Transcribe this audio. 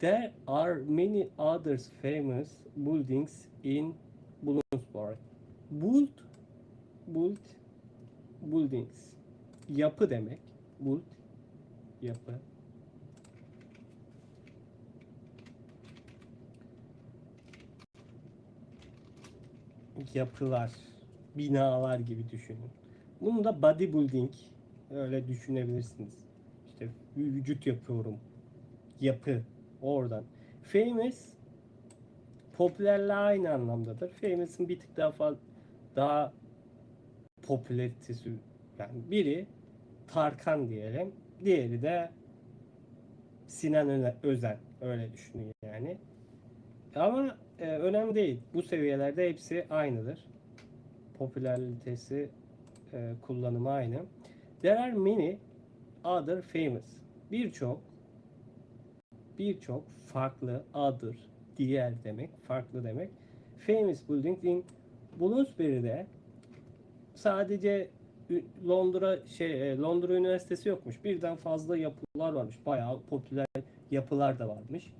There are many others famous buildings in Bloomsbury. Build, build, buildings. Yapı demek. Build, yapı. Yapılar, binalar gibi düşünün. Bunu da bodybuilding öyle düşünebilirsiniz. İşte vücut yapıyorum. Yapı oradan. Famous popülerle aynı anlamdadır. Famous'ın bir tık daha fazla daha popülaritesi yani biri Tarkan diyelim. Diğeri de Sinan Özen. Öyle düşünün yani. Ama e, önemli değil. Bu seviyelerde hepsi aynıdır. Popülaritesi e, kullanımı aynı. There are many other famous. Birçok birçok farklı other diğer demek, farklı demek. Famous buildings in Bloomsbury'de sadece Londra şey e, Londra Üniversitesi yokmuş. Birden fazla yapılar varmış. Bayağı popüler yapılar da varmış.